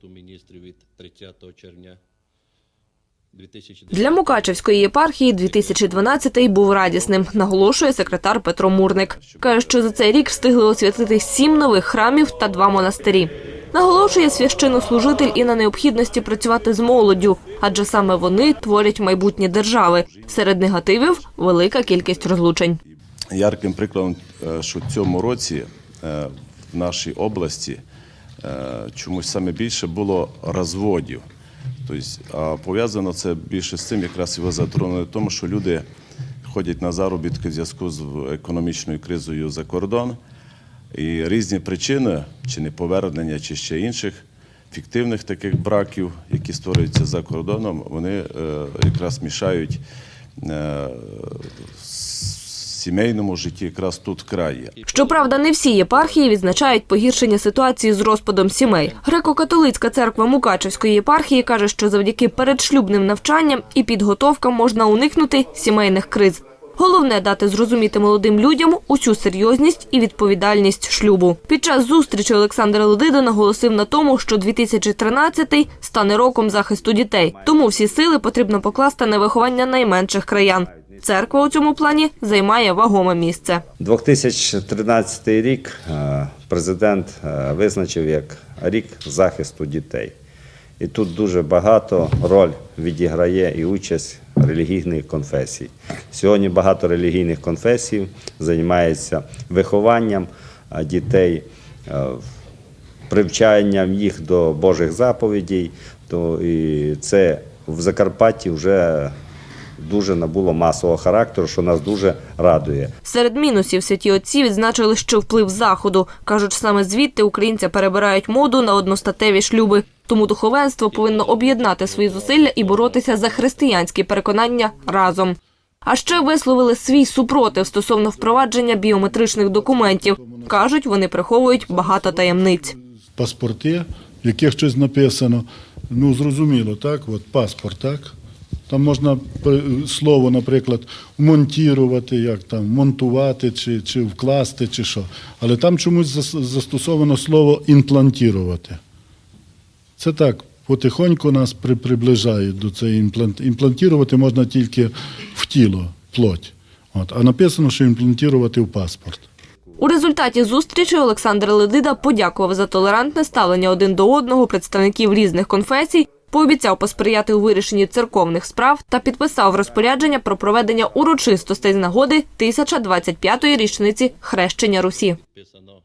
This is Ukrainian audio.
Кабінету міністрів від 30 червня 2010 Для Мукачевської єпархії 2012-й був радісним, наголошує секретар Петро Мурник. Каже, що за цей рік встигли освятити сім нових храмів та два монастирі. Наголошує священнослужитель і на необхідності працювати з молоддю, адже саме вони творять майбутнє держави. Серед негативів велика кількість розлучень. Ярким прикладом, е, що в цьому році е, в нашій області чомусь саме більше було розводів. Тобто, пов'язано це більше з цим, якраз його затронули, тому що люди ходять на заробітки в зв'язку з економічною кризою за кордон. І різні причини, чи неповернення, чи ще інших фіктивних таких браків, які створюються за кордоном, вони е, якраз мішають е, сімейному житті якраз тут в краї. Щоправда, не всі єпархії відзначають погіршення ситуації з розпадом сімей. Греко-католицька церква Мукачевської єпархії каже, що завдяки передшлюбним навчанням і підготовкам можна уникнути сімейних криз. Головне дати зрозуміти молодим людям усю серйозність і відповідальність шлюбу. Під час зустрічі Олександр Ледида наголосив на тому, що 2013-й стане роком захисту дітей. Тому всі сили потрібно покласти на виховання найменших краян. Церква у цьому плані займає вагоме місце. 2013 рік е, президент е, визначив як рік захисту дітей. І тут дуже багато роль відіграє і участь релігійних конфесій. Сьогодні багато релігійних конфесій займаються вихованням дітей, е, привчанням їх до Божих заповідей. То і це в Закарпатті вже дуже набуло масового характеру, що нас дуже радує. Серед мінусів святі отці відзначили, що вплив заходу. Кажуть, саме звідти українці перебирають моду на одностатеві шлюби. Тому духовенство повинно об'єднати свої зусилля і боротися за християнські переконання разом. А ще висловили свій супротив стосовно впровадження біометричних документів. кажуть, вони приховують багато таємниць. паспорти, в яких щось написано. Ну, зрозуміло, так? От паспорт, так? Там можна слово, наприклад, монтувати, як там, монтувати, чи, чи вкласти, чи що. Але там чомусь застосовано слово імплантувати. Це так, потихоньку нас при, приближають до цього імплант. Імплантувати можна тільки в тіло, плоть. От. А написано, що імплантувати в паспорт. У результаті зустрічі Олександр Ледида подякував за толерантне ставлення один до одного представників різних конфесій, пообіцяв посприяти у вирішенні церковних справ та підписав розпорядження про проведення урочистостей з нагоди 1025-ї річниці хрещення Русі. Підписано